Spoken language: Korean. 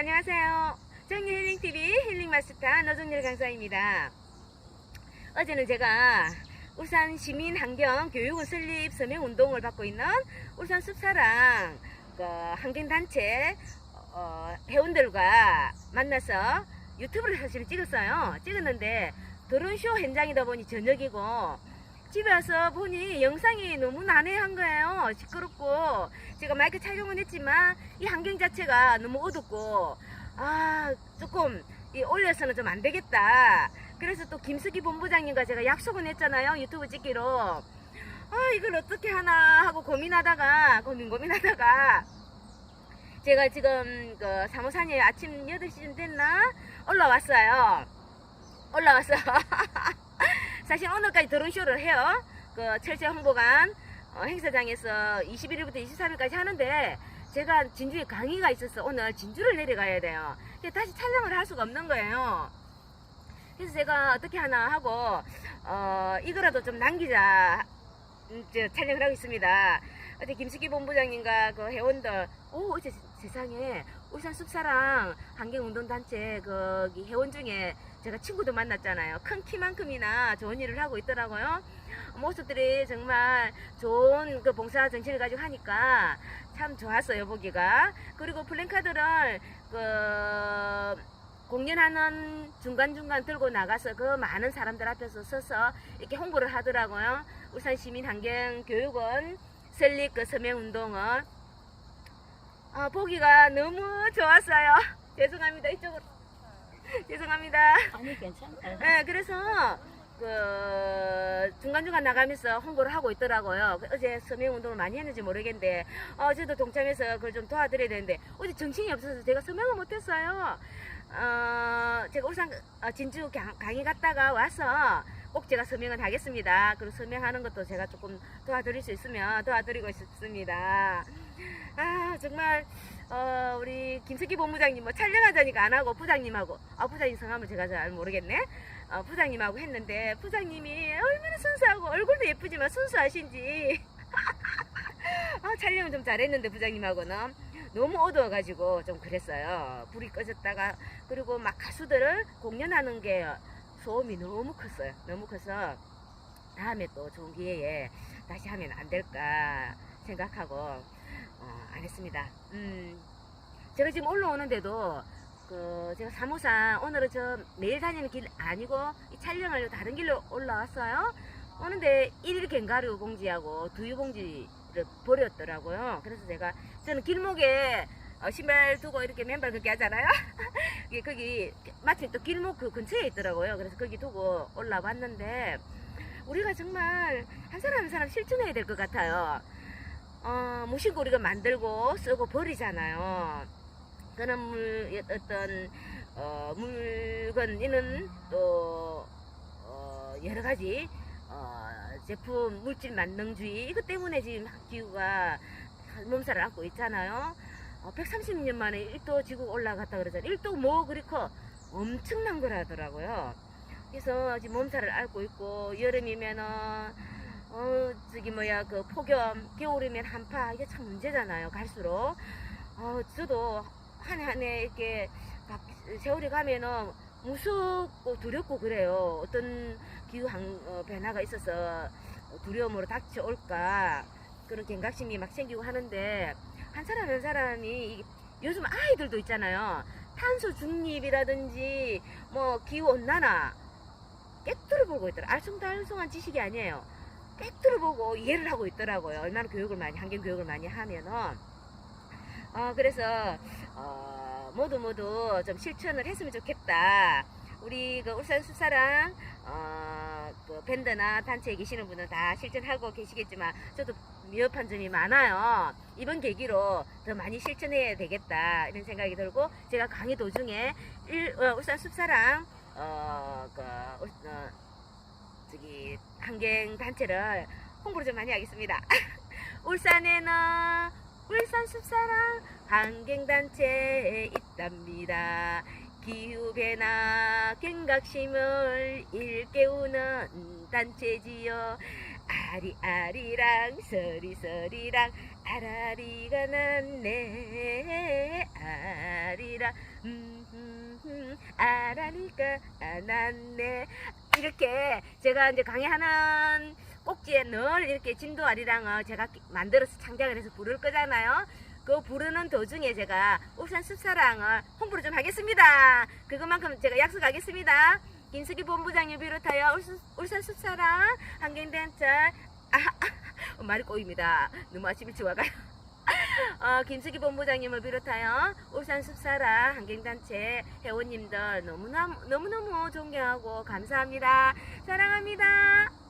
안녕하세요. 정리 힐링TV 힐링 마스터 노정열 강사입니다. 어제는 제가 울산 시민 환경 교육원 설립 서명 운동을 받고 있는 울산 숲사랑 그 환경단체 어, 회원들과 만나서 유튜브를 사실 찍었어요. 찍었는데 드론쇼 현장이다 보니 저녁이고 집에 와서 보니 영상이 너무 난해한 거예요. 시끄럽고 제가 마이크 촬영은 했지만 이 환경 자체가 너무 어둡고 아 조금 이 올려서는 좀 안 되겠다. 그래서 또 김숙희 본부장님과 제가 약속은 했잖아요. 유튜브 찍기로. 아 이걸 어떻게 하나 하고 고민하다가 고민 고민하다가 제가 지금 그 사무산에 아침 8시쯤 됐나 올라왔어요. 올라왔어. 사실 오늘까지 드론쇼를 해요. 그 철새 홍보관 어, 행사장에서 21일부터 23일까지 하는데 제가 진주에 강의가 있어서 오늘 진주를 내려가야 돼요. 다시 촬영을 할 수가 없는 거예요. 그래서 제가 어떻게 하나 하고 어, 이거라도 좀 남기자 음, 저, 촬영을 하고 있습니다. 어제 김숙기 본부장님과 그 회원들 오 어제 세상에 울산 숲사랑 환경운동단체 거기 회원 중에 제가 친구도 만났잖아요. 큰 키만큼이나 좋은 일을 하고 있더라고요. 모습들이 정말 좋은 그 봉사 정신을 가지고 하니까 참 좋았어요 보기가. 그리고 플랜카드를 그 공연하는 중간중간 들고 나가서 그 많은 사람들 앞에서 서서 이렇게 홍보를 하더라고요. 울산 시민 환경 교육원 설립 그 서명운동을 아, 보기가 너무 좋았어요. 죄송합니다. 이쪽으로. 죄송합니다. 아니 괜찮다. 네, 그래서 그 중간중간 나가면서 홍보를 하고 있더라고요. 그 어제 서명 운동을 많이 했는지 모르겠는데 어, 저도 동참해서 그걸 좀 도와드려야 되는데 어제 정신이 없어서 제가 서명을 못했어요. 어, 제가 울산 어, 진주 강- 강의 갔다가 와서 꼭 제가 서명을 하겠습니다. 그리고 서명하는 것도 제가 조금 도와드릴 수 있으면 도와드리고 싶습니다. 아 정말 어, 우리 김석기 본부장님 뭐 촬영하자니까 안 하고 부장님하고 아 부장님 성함을 제가 잘 모르겠네. 어, 부장님하고 했는데 부장님이 얼마나 순수하고 얼굴도 예쁘지만 순수하신지 아, 촬영은 좀 잘했는데 부장님하고는 너무 어두워가지고 좀 그랬어요. 불이 꺼졌다가 그리고 막 가수들을 공연하는 게 소음이 너무 컸어요. 너무 커서 다음에 또 좋은 기회에 다시 하면 안 될까 생각하고 어, 안 했습니다. 음, 제가 지금 올라오는데도 그 제가 사무상 오늘은 저 매일 다니는 길 아니고 이 촬영을 다른 길로 올라왔어요. 오는데 일일 갱가류 봉지하고 두유 봉지를 버렸더라고요. 그래서 제가 저는 길목에 어, 신발 두고 이렇게 맨발 걷기 하잖아요. 이게 거기 마침 또 길목 그 근처에 있더라고요. 그래서 거기 두고 올라왔는데 우리가 정말 한 사람 한 사람 실천해야 될 것 같아요. 어, 무심코 우리가 만들고 쓰고 버리잖아요. 그런 물, 어떤, 어, 물건, 이는 또, 어, 여러 가지, 어, 제품, 물질 만능주의, 이것 때문에 지금 기후가 몸살을 앓고 있잖아요. 어, 130년 만에 1도 지구 올라갔다 그러잖아요. 1도 뭐, 그렇고 엄청난 거라더라고요. 그래서 지금 몸살을 앓고 있고, 여름이면은, 어, 저기 뭐야, 그 폭염, 겨울이면 한파, 이게 참 문제잖아요, 갈수록. 어, 저도 한해한해 이렇게 막 세월이 가면은 무섭고 두렵고 그래요. 어떤 기후 한, 어, 변화가 있어서 두려움으로 닥쳐올까. 그런 경각심이 막 생기고 하는데, 한 사람 한 사람이, 이- 요즘 아이들도 있잖아요. 탄소 중립이라든지, 뭐, 기후 온난화, 깨뚫어 보고 있더라. 알쏭달쏭한 지식이 아니에요. 깨뚫어 보고 이해를 하고 있더라고요. 얼마나 교육을 많이, 환경 교육을 많이 하면은. 어, 그래서, 어, 모두 모두 좀 실천을 했으면 좋겠다. 우리 그 울산 숲사랑, 어, 그 밴드나 단체에 계시는 분은 다 실천하고 계시겠지만, 저도 미흡한 점이 많아요. 이번 계기로 더 많이 실천해야 되겠다. 이런 생각이 들고, 제가 강의 도중에 일, 어, 울산 숲사랑, 어, 그, 울- 어, 저기, 환경 단체를 홍보를 좀 많이 하겠습니다. 울산에는 울산 숲사랑 환경단체에 있답니다. 기후변화 경각심을 일깨우는 단체지요. 아리아리랑 서리서리랑 아라리가 났네 아리라 음, 음, 음, 아라니까 안았네 이렇게 제가 이제 강의하는 꼭지에 늘 이렇게 진도 아리랑을 제가 만들어서 창작을 해서 부를 거잖아요. 그 부르는 도중에 제가 울산 숲사랑을 홍보를 좀 하겠습니다. 그것만큼 제가 약속하겠습니다. 김숙희 본부장님 비롯하여 울산, 숲사랑 한경단체 아, 아, 말이 꼬입니다. 너무 아침 일찍 와가요. 어, 김숙희 본부장님을 비롯하여 울산 숲사랑 한경단체 회원님들 너무너무, 너무너무 존경하고 감사합니다. 사랑합니다.